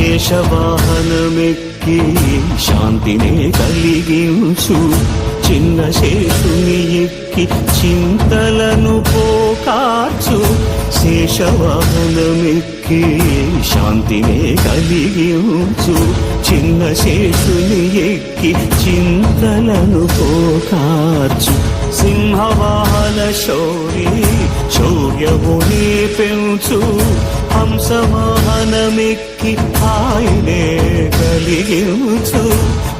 శేషవాహనమెక్కి శాంతినే కలిగించు. చిన్న శేషుని ఎక్కి చింతలను పోకార్చు. శేషవాహనమెక్కి శాంతినే కలిగించు. చిన్న శేషుని ఎక్కి చింతలను పోకార్చు. సింహవాహన శౌరి శౌర్యముని పెంచు. హంసవాహనమెక్కి ఆయనే కలిగించు.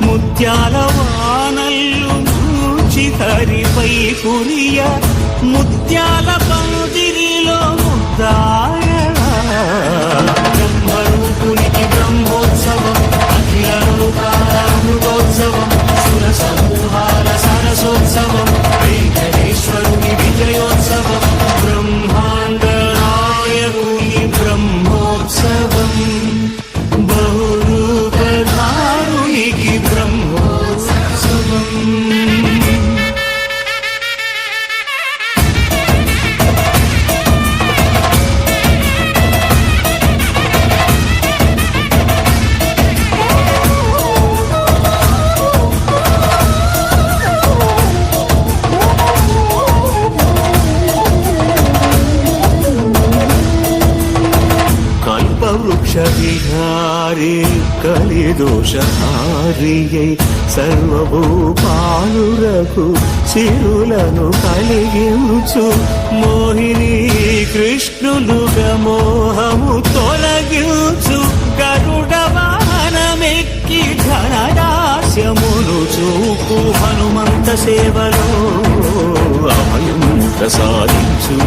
ముత్యాల వానల్లు నుంచి హరిపై కురియ ముత్యాల విహారి కలిదోషహారియై సర్వభూపాలురకు చిరులను కలిగించు. మోహిని కృష్ణులుగా మోహము తొలగించు. గరుడ వాహనమెక్కి ఘనదాస్యమును చూపు. హనుమంత సేవలో అభయం ప్రసాదించు.